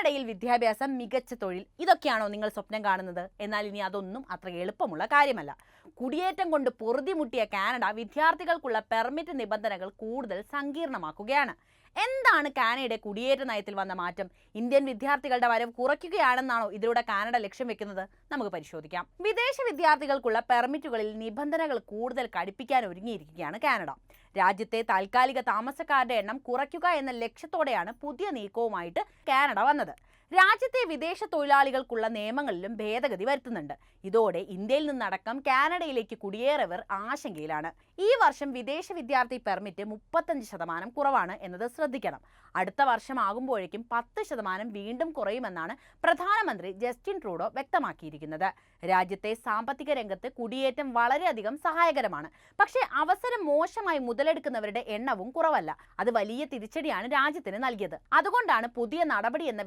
കാനഡയിൽ വിദ്യാഭ്യാസം മികച്ച തൊഴിൽ ഇതൊക്കെയാണോ നിങ്ങൾ സ്വപ്നം കാണുന്നത്? എന്നാൽ ഇനി അതൊന്നും അത്ര എളുപ്പമുള്ള കാര്യമല്ല. കുടിയേറ്റം കൊണ്ട് പൊറുതിമുട്ടിയ കാനഡ വിദ്യാർത്ഥികൾക്കുള്ള പെർമിറ്റ് നിബന്ധനകൾ കൂടുതൽ സങ്കീർണമാക്കുകയാണ്. എന്താണ് കാനഡയുടെ കുടിയേറ്റ നയത്തിൽ വന്ന മാറ്റം? ഇന്ത്യൻ വിദ്യാർത്ഥികളുടെ വരവ് കുറയ്ക്കുകയാണെന്നാണോ ഇതിലൂടെ കാനഡ ലക്ഷ്യം വെക്കുന്നത്? നമുക്ക് പരിശോധിക്കാം. വിദേശ വിദ്യാർത്ഥികൾക്കുള്ള പെർമിറ്റുകളിൽ നിബന്ധനകൾ കൂടുതൽ കടുപ്പിക്കാൻ ഒരുങ്ങിയിരിക്കുകയാണ് കാനഡ. രാജ്യത്തെ താൽക്കാലിക താമസക്കാരുടെ എണ്ണം കുറയ്ക്കുക എന്ന ലക്ഷ്യത്തോടെയാണ് പുതിയ നീക്കവുമായിട്ട് കാനഡ വന്നത്. രാജ്യത്തെ വിദേശ തൊഴിലാളികൾക്കുള്ള നിയമങ്ങളിലും ഭേദഗതി വരുത്തുന്നുണ്ട്. ഇതോടെ ഇന്ത്യയിൽ നിന്നടക്കം കാനഡയിലേക്ക് കുടിയേറവർ ആശങ്കയിലാണ്. ഈ വർഷം വിദേശ വിദ്യാർത്ഥി പെർമിറ്റ് മുപ്പത്തഞ്ച് ശതമാനം കുറവാണ് എന്നത് ശ്രദ്ധിക്കണം. അടുത്ത വർഷം ആകുമ്പോഴേക്കും പത്ത് ശതമാനം വീണ്ടും കുറയുമെന്നാണ് പ്രധാനമന്ത്രി ജസ്റ്റിൻ ട്രൂഡോ വ്യക്തമാക്കിയിരിക്കുന്നത്. രാജ്യത്തെ സാമ്പത്തിക രംഗത്ത് കുടിയേറ്റം വളരെയധികം സഹായകരമാണ്. പക്ഷേ അവസരം മോശമായി മുതലെടുക്കുന്നവരുടെ എണ്ണവും കുറവല്ല. അത് വലിയ തിരിച്ചടിയാണ് രാജ്യത്തിന് നൽകിയത്. അതുകൊണ്ടാണ് പുതിയ നടപടി എന്ന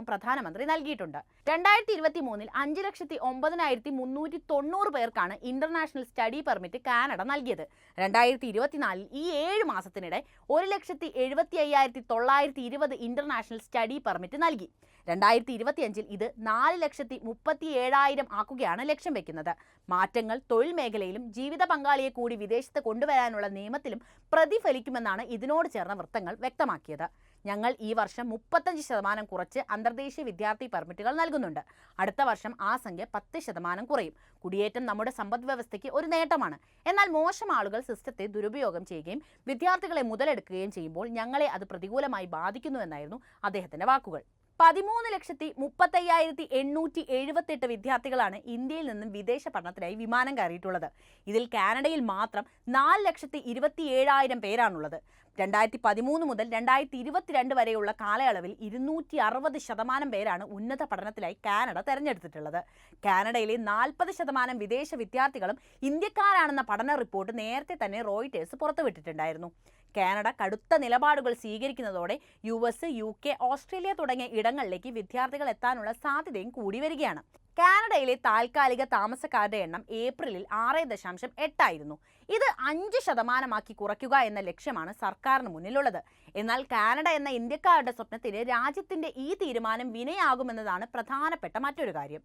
വിശദീകരണവും പ്രധാനമന്ത്രി നൽകിയിട്ടുണ്ട്. രണ്ടായിരത്തി ഇരുപത്തി മൂന്നിൽ അഞ്ച് ലക്ഷത്തി ഒമ്പതിനായിരത്തി മുന്നൂറ്റി തൊണ്ണൂറ് പേർക്കാണ് ഇന്റർനാഷണൽ സ്റ്റഡി പെർമിറ്റ് കാനഡ നൽകിയത്. രണ്ടായിരത്തി ഇരുപത്തിനാലിൽ ഈ ഏഴ് മാസത്തിനിടെ ഒരു ലക്ഷത്തി എഴുപത്തി അയ്യായിരത്തി തൊള്ളായിരത്തി ഇരുപത് ഇന്റർനാഷണൽ സ്റ്റഡി പെർമിറ്റ് നൽകി. രണ്ടായിരത്തി ഇരുപത്തിയഞ്ചിൽ ഇത് നാല് ലക്ഷത്തി മുപ്പത്തി ഏഴായിരം ആക്കുകയാണ് ലക്ഷ്യം വെക്കുന്നത്. മാറ്റങ്ങൾ തൊഴിൽ മേഖലയിലും ജീവിത പങ്കാളിയെ കൂടി വിദേശത്ത് കൊണ്ടുവരാനുള്ള നിയമത്തിലും പ്രതിഫലിക്കുമെന്നാണ് ഇതിനോട് ചേർന്ന വൃത്തങ്ങൾ വ്യക്തമാക്കിയത്. ഞങ്ങൾ ഈ വർഷം മുപ്പത്തഞ്ച് ശതമാനം കുറച്ച് അന്തർദേശീയ വിദ്യാർത്ഥി പെർമിറ്റുകൾ നൽകുന്നുണ്ട്. അടുത്ത വർഷം ആ സംഖ്യ പത്ത് ശതമാനം കുറയും. കുടിയേറ്റം നമ്മുടെ സമ്പദ് വ്യവസ്ഥയ്ക്ക് ഒരു നേട്ടമാണ്. എന്നാൽ മോശം ആളുകൾ സിസ്റ്റത്തെ ദുരുപയോഗം ചെയ്യുകയും വിദ്യാർത്ഥികളെ മുതലെടുക്കുകയും ചെയ്യുമ്പോൾ ഞങ്ങളെ അത് പ്രതികൂലമായി ബാധിക്കുന്നുവെന്നായിരുന്നു അദ്ദേഹത്തിന്റെ വാക്കുകൾ. പതിമൂന്ന് ലക്ഷത്തി മുപ്പത്തയ്യായിരത്തി എണ്ണൂറ്റി എഴുപത്തെട്ട് വിദ്യാർത്ഥികളാണ് ഇന്ത്യയിൽ നിന്നും വിദേശ പഠനത്തിനായി വിമാനം കയറിയിട്ടുള്ളത്. ഇതിൽ കാനഡയിൽ മാത്രം നാല് ലക്ഷത്തി ഇരുപത്തി ഏഴായിരം പേരാണുള്ളത്. രണ്ടായിരത്തി പതിമൂന്ന് മുതൽ രണ്ടായിരത്തി ഇരുപത്തിരണ്ട് വരെയുള്ള കാലയളവിൽ ഇരുന്നൂറ്റി അറുപത് ശതമാനം പേരാണ് ഉന്നത പഠനത്തിനായി കാനഡ തെരഞ്ഞെടുത്തിട്ടുള്ളത്. കാനഡയിലെ നാൽപ്പത് ശതമാനം വിദേശ വിദ്യാർത്ഥികളും ഇന്ത്യക്കാരാണെന്ന പഠന റിപ്പോർട്ട് നേരത്തെ തന്നെ റോയിറ്റേഴ്സ് പുറത്തുവിട്ടിട്ടുണ്ടായിരുന്നു. കാനഡ കടുത്ത നിലപാടുകൾ സ്വീകരിക്കുന്നതോടെ U S U K Australia തുടങ്ങിയ ഇടങ്ങളിലേക്ക് വിദ്യാർത്ഥികൾ എത്താനുള്ള സാധ്യതയും കൂടി വരികയാണ്. കാനഡയിലെ താൽക്കാലിക താമസക്കാരുടെ എണ്ണം ഏപ്രിലിൽ ആറ് ദശാംശം എട്ടായിരുന്നു ഇത് അഞ്ച് ശതമാനമാക്കി കുറയ്ക്കുക എന്ന ലക്ഷ്യമാണ് സർക്കാരിന് മുന്നിലുള്ളത്. എന്നാൽ കാനഡ എന്ന ഇന്ത്യക്കാരുടെ സ്വപ്നത്തിന് രാജ്യത്തിന്റെ ഈ തീരുമാനം വിനയാകുമെന്നതാണ് പ്രധാനപ്പെട്ട മറ്റൊരു കാര്യം.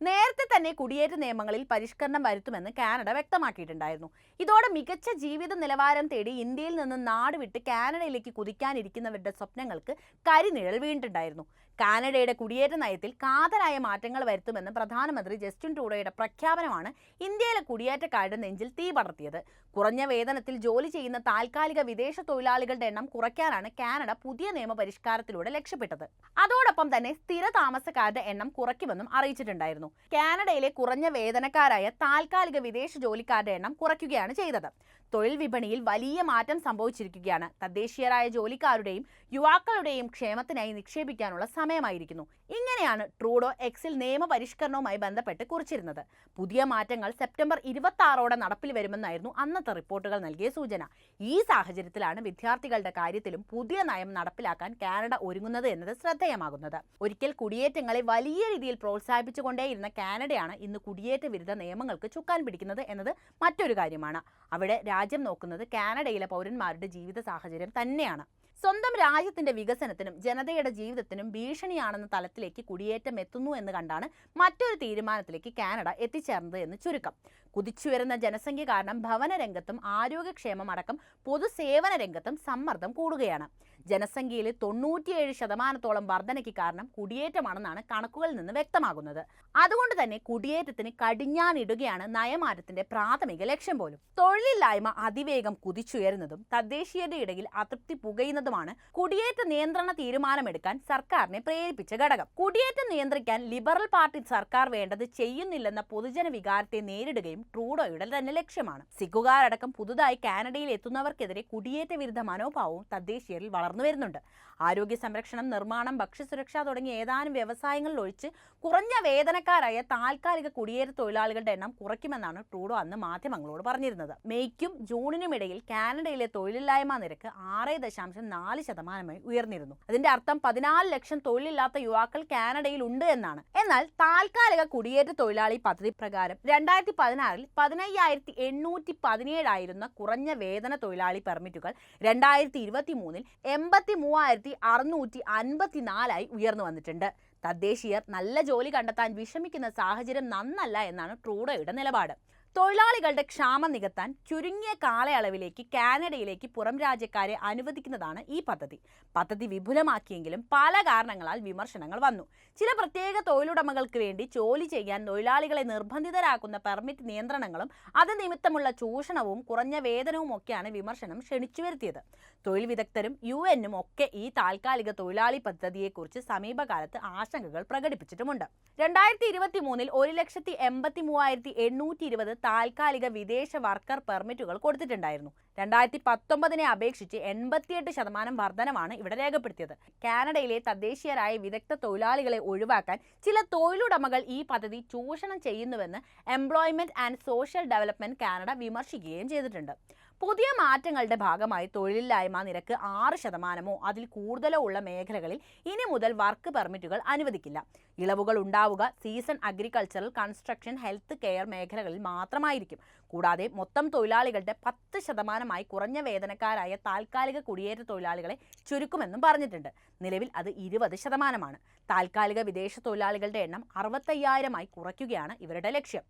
നേരത്തെ തന്നെ കുടിയേറ്റ നിയമങ്ങളിൽ പരിഷ്കരണം വരുത്തുമെന്ന് കാനഡ വ്യക്തമാക്കിയിട്ടുണ്ടായിരുന്നു. ഇതോടെ മികച്ച ജീവിത നിലവാരം തേടി ഇന്ത്യയിൽ നിന്ന് നാടുവിട്ട് കാനഡയിലേക്ക് കുതിക്കാനിരിക്കുന്നവരുടെ സ്വപ്നങ്ങൾക്ക് കരിനിഴൽ വീണിട്ടുണ്ടായിരുന്നു. കാനഡയുടെ കുടിയേറ്റ നയത്തിൽ കാതലായ മാറ്റങ്ങൾ വരുത്തുമെന്ന് പ്രധാനമന്ത്രി ജസ്റ്റിൻ ട്രൂഡോയുടെ പ്രഖ്യാപനമാണ് ഇന്ത്യയിലെ കുടിയേറ്റക്കാരുടെ നെഞ്ചിൽ തീ പടർത്തിയത്. കുറഞ്ഞ വേതനത്തിൽ ജോലി ചെയ്യുന്ന താൽക്കാലിക വിദേശ തൊഴിലാളികളുടെ എണ്ണം കുറയ്ക്കാനാണ് കാനഡ പുതിയ നിയമ പരിഷ്കാരത്തിലൂടെ ലക്ഷ്യപ്പെട്ടത്. അതോടൊപ്പം തന്നെ സ്ഥിര താമസക്കാരുടെ എണ്ണം കുറയ്ക്കുമെന്നും അറിയിച്ചിട്ടുണ്ടായിരുന്നു. കാനഡയിലെ കുറഞ്ഞ വേതനക്കാരായ താൽക്കാലിക വിദേശ ജോലിക്കാരുടെ എണ്ണം കുറയ്ക്കുകയാണ് ചെയ്തത്. തൊഴിൽ വിപണിയിൽ വലിയ മാറ്റം സംഭവിച്ചിരിക്കുകയാണ്. തദ്ദേശീയരായ ജോലിക്കാരുടെയും യുവാക്കളുടെയും ക്ഷേമത്തിനായി നിക്ഷേപിക്കാനുള്ള സമയമായിരിക്കുന്നു. ഇങ്ങനെയാണ് ട്രൂഡോ എക്സിൽ നിയമ പരിഷ്കരണവുമായി ബന്ധപ്പെട്ട് കുറിച്ചിരുന്നത്. പുതിയ മാറ്റങ്ങൾ സെപ്റ്റംബർ ഇരുപത്തി ആറോടെ നടപ്പിൽ വരുമെന്നായിരുന്നു അന്നത്തെ റിപ്പോർട്ടുകൾ നൽകിയ സൂചന. ഈ സാഹചര്യത്തിലാണ് വിദ്യാർത്ഥികളുടെ കാര്യത്തിലും പുതിയ നയം നടപ്പിലാക്കാൻ കാനഡ ഒരുങ്ങുന്നത് എന്നത് ശ്രദ്ധേയമാകുന്നത്. ഒരിക്കൽ കുടിയേറ്റങ്ങളെ വലിയ രീതിയിൽ പ്രോത്സാഹിപ്പിച്ചുകൊണ്ടേയിരുന്ന കാനഡയാണ് ഇന്ന് കുടിയേറ്റ വിരുദ്ധ നിയമങ്ങൾക്ക് ചുക്കാൻ പിടിക്കുന്നത് എന്നത് മറ്റൊരു കാര്യമാണ്. അവിടെ രാജ്യം നോക്കുന്നത് കാനഡയിലെ പൗരന്മാരുടെ ജീവിത സാഹചര്യം തന്നെയാണ്. സ്വന്തം രാജ്യത്തിന്റെ വികസനത്തിനും ജനതയുടെ ജീവിതത്തിനും ഭീഷണിയാണെന്ന തലത്തിലേക്ക് കുടിയേറ്റം എത്തുന്നു എന്ന് കണ്ടാണ് മറ്റൊരു തീരുമാനത്തിലേക്ക് കാനഡ എത്തിച്ചേർന്നത് എന്ന് ചുരുക്കം. കുതിച്ചുയരുന്ന ജനസംഖ്യ കാരണം ഭവന രംഗത്തും ആരോഗ്യക്ഷേമം അടക്കം പൊതുസേവന രംഗത്തും സമ്മർദ്ദം കൂടുകയാണ്. ജനസംഖ്യയിൽ തൊണ്ണൂറ്റിയേഴ് ശതമാനത്തോളം വർധനയ്ക്ക് കാരണം കുടിയേറ്റമാണെന്നാണ് കണക്കുകളിൽ നിന്ന് വ്യക്തമാകുന്നത്. അതുകൊണ്ട് തന്നെ കുടിയേറ്റത്തിന് കടിഞ്ഞാണിടുകയാണ് നയമാറ്റത്തിന്റെ പ്രാഥമിക ലക്ഷ്യം പോലും. തൊഴിലില്ലായ്മ അതിവേഗം കുതിച്ചുയരുന്നതും തദ്ദേശീയരുടെ ഇടയിൽ അതൃപ്തി പുകയുന്നതുമാണ് കുടിയേറ്റ നിയന്ത്രണ തീരുമാനമെടുക്കാൻ സർക്കാരിനെ പ്രേരിപ്പിച്ച ഘടകം. കുടിയേറ്റം നിയന്ത്രിക്കാൻ ലിബറൽ പാർട്ടി സർക്കാർ വേണ്ടത് ചെയ്യുന്നില്ലെന്ന പൊതുജന വികാരത്തെ നേരിടുകയും ട്രൂഡോയുടെ തന്നെ ലക്ഷ്യമാണ്. സിഖുകാരടക്കം പുതുതായി കാനഡയിൽ എത്തുന്നവർക്കെതിരെ കുടിയേറ്റ വിരുദ്ധ മനോഭാവവും തദ്ദേശീയരിൽ വളർന്നു വരുന്നുണ്ട്. ആരോഗ്യ സംരക്ഷണം നിർമ്മാണം ഭക്ഷ്യസുരക്ഷ തുടങ്ങി ഏതാനും വ്യവസായങ്ങളിൽ ഒഴിച്ച് കുറഞ്ഞ വേതനക്കാരായ താൽക്കാലിക കുടിയേറ്റ തൊഴിലാളികളുടെ എണ്ണം കുറയ്ക്കുമെന്നാണ് ട്രൂഡോ അന്ന് മാധ്യമങ്ങളോട് പറഞ്ഞിരുന്നത്. മെയ്ക്കും ജൂണിനും ഇടയിൽ കാനഡയിലെ തൊഴിലില്ലായ്മ നിരക്ക് ആറ് ദശാംശം നാല് ശതമാനമായി ഉയർന്നിരുന്നു. അതിന്റെ അർത്ഥം പതിനാല് ലക്ഷം തൊഴിലില്ലാത്ത യുവാക്കൾ കാനഡയിൽ ഉണ്ട് എന്നാണ്. എന്നാൽ താൽക്കാലിക കുടിയേറ്റ തൊഴിലാളി പദ്ധതി പ്രകാരം രണ്ടായിരത്തി പതിനാറിൽ പതിനയ്യായിരത്തി എണ്ണൂറ്റി പതിനേഴായിരുന്ന കുറഞ്ഞ വേതന തൊഴിലാളി പെർമിറ്റുകൾ രണ്ടായിരത്തി ഇരുപത്തി മൂന്നിൽ എൺപത്തി മൂവായിരത്തി ആറായിരത്തി അറുന്നൂറ്റി അൻപത്തിനാലായി ഉയർന്നു വന്നിട്ടുണ്ട്. തദ്ദേശീയർ നല്ല ജോലി കണ്ടെത്താൻ വിഷമിക്കുന്ന സാഹചര്യം നന്നല്ല എന്നാണ് ട്രൂഡോയുടെ നിലപാട്. തൊഴിലാളികളുടെ ക്ഷാമം നികത്താൻ ചുരുങ്ങിയ കാലയളവിലേക്ക് കാനഡയിലേക്ക് പുറം രാജ്യക്കാരെ അനുവദിക്കുന്നതാണ് ഈ പദ്ധതി. പദ്ധതി വിപുലമാക്കിയെങ്കിലും പല കാരണങ്ങളാൽ വിമർശനങ്ങൾ വന്നു. ചില പ്രത്യേക തൊഴിലുടമകൾക്ക് വേണ്ടി ജോലി ചെയ്യാൻ തൊഴിലാളികളെ നിർബന്ധിതരാക്കുന്ന പെർമിറ്റ് നിയന്ത്രണങ്ങളും അത് നിമിത്തമുള്ള ചൂഷണവും കുറഞ്ഞ വേതനവും ഒക്കെയാണ് വിമർശനം ക്ഷണിച്ചു വരുത്തിയത്. തൊഴിൽ വിദഗ്ധരും യു എന്നും ഒക്കെ ഈ താൽക്കാലിക തൊഴിലാളി പദ്ധതിയെക്കുറിച്ച് സമീപകാലത്ത് ആശങ്കകൾ പ്രകടിപ്പിച്ചിട്ടുമുണ്ട്. രണ്ടായിരത്തി ഇരുപത്തി മൂന്നിൽ ഒരു ലക്ഷത്തി എൺപത്തി മൂവായിരത്തി എണ്ണൂറ്റി ഇരുപത് താൽക്കാലിക വിദേശ വർക്കർ പെർമിറ്റുകൾ കൊടുത്തിട്ടുണ്ടായിരുന്നു. രണ്ടായിരത്തി പത്തൊമ്പതിനെ അപേക്ഷിച്ച് എൺപത്തിയെട്ട് ശതമാനം വർധനമാണ് ഇവിടെ രേഖപ്പെടുത്തിയത്. കാനഡയിലെ തദ്ദേശീയരായ വിദഗ്ധ തൊഴിലാളികളെ ഒഴിവാക്കാൻ ചില തൊഴിലുടമകൾ ഈ പദ്ധതി ചൂഷണം ചെയ്യുന്നുവെന്ന് employment and social development Canada വിമർശിക്കുകയും ചെയ്തിട്ടുണ്ട്. പുതിയ മാറ്റങ്ങളുടെ ഭാഗമായി തൊഴിലില്ലായ്മ നിരക്ക് ആറ് ശതമാനമോ അതിൽ കൂടുതലോ ഉള്ള മേഖലകളിൽ ഇനി മുതൽ വർക്ക് പെർമിറ്റുകൾ അനുവദിക്കില്ല. ഇളവുകൾ ഉണ്ടാവുക season agricultural construction health care മേഖലകളിൽ മാത്രമായിരിക്കും. കൂടാതെ മൊത്തം തൊഴിലാളികളുടെ പത്ത് ശതമാനമായി കുറഞ്ഞ വേതനക്കാരായ താൽക്കാലിക കുടിയേറ്റ തൊഴിലാളികളെ ചുരുക്കുമെന്നും പറഞ്ഞിട്ടുണ്ട്. നിലവിൽ അത് ഇരുപത് ശതമാനമാണ്. താൽക്കാലിക വിദേശ തൊഴിലാളികളുടെ എണ്ണം അറുപത്തയ്യായിരമായി കുറയ്ക്കുകയാണ് ഇവരുടെ ലക്ഷ്യം.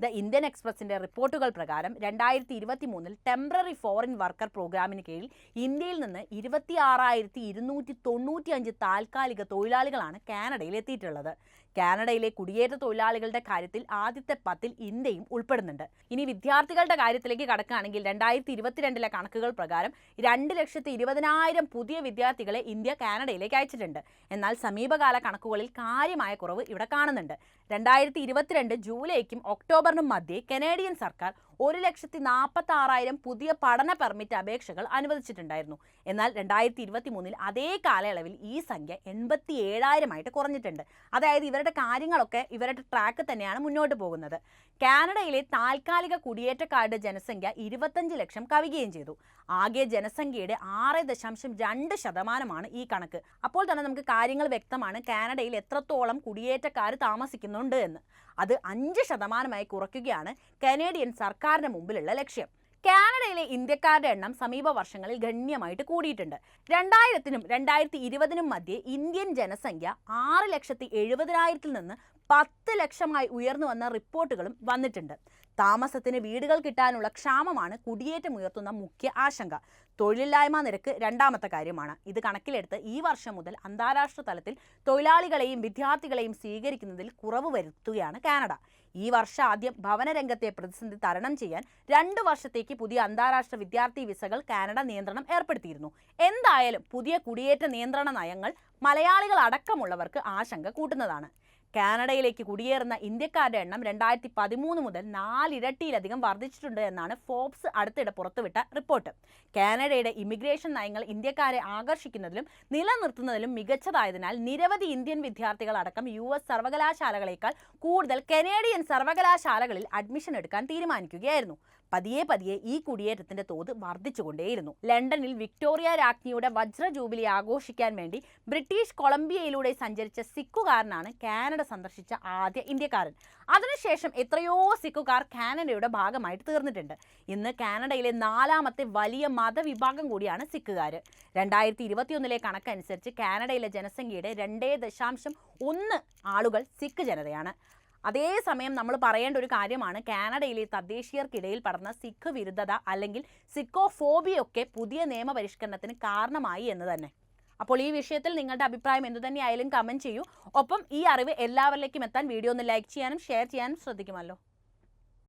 ദ ഇന്ത്യൻ എക്സ്പ്രസിന്റെ റിപ്പോർട്ടുകൾ പ്രകാരം രണ്ടായിരത്തി ഇരുപത്തി മൂന്നിൽ ടെമ്പററി ഫോറിൻ വർക്കർ പ്രോഗ്രാമിന് കീഴിൽ ഇന്ത്യയിൽ നിന്ന് ഇരുപത്തി ആറായിരത്തി ഇരുന്നൂറ്റി തൊണ്ണൂറ്റി അഞ്ച് താൽക്കാലിക തൊഴിലാളികളാണ് കാനഡയിൽ എത്തിയിട്ടുള്ളത്. കാനഡയിലെ കുടിയേറ്റ തൊഴിലാളികളുടെ കാര്യത്തിൽ ആദ്യത്തെ പത്തിൽ ഇന്ത്യയും ഉൾപ്പെടുന്നുണ്ട്. ഇനി വിദ്യാർത്ഥികളുടെ കാര്യത്തിലേക്ക് കടക്കുകയാണെങ്കിൽ രണ്ടായിരത്തി ഇരുപത്തിരണ്ടിലെ കണക്കുകൾ പ്രകാരം രണ്ട് ലക്ഷത്തി ഇരുപതിനായിരം പുതിയ വിദ്യാർത്ഥികളെ ഇന്ത്യ കാനഡയിലേക്ക് അയച്ചിട്ടുണ്ട്. എന്നാൽ സമീപകാല കണക്കുകളിൽ കാര്യമായ കുറവ് ഇവിടെ കാണുന്നുണ്ട്. രണ്ടായിരത്തി ഇരുപത്തിരണ്ട് ജൂലൈക്കും ഒക്ടോബറിനും മധ്യേ കനേഡിയൻ സർക്കാർ ഒരു ലക്ഷത്തി നാൽപ്പത്തി ആറായിരം പുതിയ പഠന പെർമിറ്റ് അപേക്ഷകൾ അനുവദിച്ചിട്ടുണ്ടായിരുന്നു. എന്നാൽ രണ്ടായിരത്തി ഇരുപത്തി മൂന്നിൽ അതേ കാലയളവിൽ ഈ സംഖ്യ എൺപത്തി ഏഴായിരമായിട്ട് കുറഞ്ഞിട്ടുണ്ട്. അതായത് ഇവരുടെ കാര്യങ്ങളൊക്കെ ഇവരുടെ ട്രാക്ക് തന്നെയാണ് മുന്നോട്ട് പോകുന്നത്. കാനഡയിലെ താൽക്കാലിക കുടിയേറ്റക്കാരുടെ ജനസംഖ്യ ഇരുപത്തഞ്ച് ലക്ഷം കവിയുകയും ചെയ്തു. ആകെ ജനസംഖ്യയുടെ ആറ് ദശാംശം രണ്ട് ശതമാനമാണ് ഈ കണക്ക്. അപ്പോൾ തന്നെ നമുക്ക് കാര്യങ്ങൾ വ്യക്തമാണ് കാനഡയിൽ എത്രത്തോളം കുടിയേറ്റക്കാർ താമസിക്കുന്നുണ്ട് എന്ന്. അത് അഞ്ച് ശതമാനമായി കുറയ്ക്കുകയാണ് കനേഡിയൻ സർക്കാരിന് മുമ്പിലുള്ള ലക്ഷ്യം. കാനഡയിലെ ഇന്ത്യക്കാരുടെ എണ്ണം സമീപ വർഷങ്ങളിൽ ഗണ്യമായിട്ട് കൂടിയിട്ടുണ്ട്. രണ്ടായിരത്തിനും രണ്ടായിരത്തി ഇരുപതിനും മധ്യേ ഇന്ത്യൻ ജനസംഖ്യ ആറ് ലക്ഷത്തി എഴുപതിനായിരത്തിൽ നിന്ന് പത്ത് ലക്ഷമായി ഉയർന്നു വന്ന റിപ്പോർട്ടുകളും വന്നിട്ടുണ്ട്. താമസത്തിന് വീടുകൾ കിട്ടാനുള്ള ക്ഷാമമാണ് കുടിയേറ്റം ഉയർത്തുന്ന മുഖ്യ ആശങ്ക. തൊഴിലില്ലായ്മ നിരക്ക് രണ്ടാമത്തെ കാര്യമാണ്. ഇത് കണക്കിലെടുത്ത് ഈ വർഷം മുതൽ അന്താരാഷ്ട്ര തലത്തിൽ തൊഴിലാളികളെയും വിദ്യാർത്ഥികളെയും സ്വീകരിക്കുന്നതിൽ കുറവ് വരുത്തുകയാണ് കാനഡ. ഈ വർഷം ആദ്യം ഭവനരംഗത്തെ പ്രതിസന്ധി തരണം ചെയ്യാൻ രണ്ടു വർഷത്തേക്ക് പുതിയ അന്താരാഷ്ട്ര വിദ്യാർത്ഥി വിസകൾ കാനഡ നിയന്ത്രണം ഏർപ്പെടുത്തിയിരുന്നു. എന്തായാലും പുതിയ കുടിയേറ്റ നിയന്ത്രണ നയങ്ങൾ മലയാളികൾ അടക്കമുള്ളവർക്ക് ആശങ്ക കൂട്ടുന്നതാണ്. കാനഡയിലേക്ക് കുടിയേറുന്ന ഇന്ത്യക്കാരുടെ എണ്ണം രണ്ടായിരത്തി പതിമൂന്ന് മുതൽ നാലിരട്ടിയിലധികം വർദ്ധിച്ചിട്ടുണ്ട് എന്നാണ് ഫോബ്സ് അടുത്തിടെ പുറത്തുവിട്ട റിപ്പോർട്ട്. കാനഡയുടെ ഇമിഗ്രേഷൻ നയങ്ങൾ ഇന്ത്യക്കാരെ ആകർഷിക്കുന്നതിലും നിലനിർത്തുന്നതിലും മികച്ചതായതിനാൽ നിരവധി ഇന്ത്യൻ വിദ്യാർത്ഥികൾ അടക്കം യു എസ് സർവകലാശാലകളേക്കാൾ കൂടുതൽ കനേഡിയൻ സർവകലാശാലകളിൽ അഡ്മിഷൻ എടുക്കാൻ തീരുമാനിക്കുകയായിരുന്നു. പതിയെ പതിയെ ഈ കുടിയേറ്റത്തിന്റെ തോത് വർദ്ധിച്ചുകൊണ്ടേയിരുന്നു. ലണ്ടനിൽ വിക്ടോറിയ രാജ്ഞിയുടെ വജ്ര ജൂബിലി ആഘോഷിക്കാൻ വേണ്ടി ബ്രിട്ടീഷ് കൊളംബിയയിലൂടെ സഞ്ചരിച്ച സിക്കുകാരനാണ് കാനഡ സന്ദർശിച്ച ആദ്യ ഇന്ത്യക്കാരൻ. അതിനുശേഷം എത്രയോ സിക്കുകാർ കാനഡയുടെ ഭാഗമായിട്ട് തീർന്നിട്ടുണ്ട്. ഇന്ന് കാനഡയിലെ നാലാമത്തെ വലിയ മതവിഭാഗം കൂടിയാണ് സിക്കുകാർ രണ്ടായിരത്തി ഇരുപത്തിയൊന്നിലെ കണക്കനുസരിച്ച് കാനഡയിലെ ജനസംഖ്യയുടെ രണ്ടേ ദശാംശം ഒന്ന് ആളുകൾ സിക്ക് ജനതയാണ്. അതേസമയം നമ്മൾ പറയേണ്ട ഒരു കാര്യമാണ് കാനഡയിലെ തദ്ദേശീയർക്കിടയിൽ പടർന്ന സിഖ് വിരുദ്ധത അല്ലെങ്കിൽ സിക്കോഫോബിയൊക്കെ പുതിയ നിയമപരിഷ്കരണത്തിന് കാരണമായി എന്ന് തന്നെ. അപ്പോൾ ഈ വിഷയത്തിൽ നിങ്ങളുടെ അഭിപ്രായം എന്തു തന്നെയായാലും കമന്റ് ചെയ്യൂ. ഒപ്പം ഈ അറിവ് എല്ലാവരിലേക്കും എത്താൻ വീഡിയോ ഒന്ന് ലൈക്ക് ചെയ്യാനും ഷെയർ ചെയ്യാനും ശ്രദ്ധിക്കുമല്ലോ.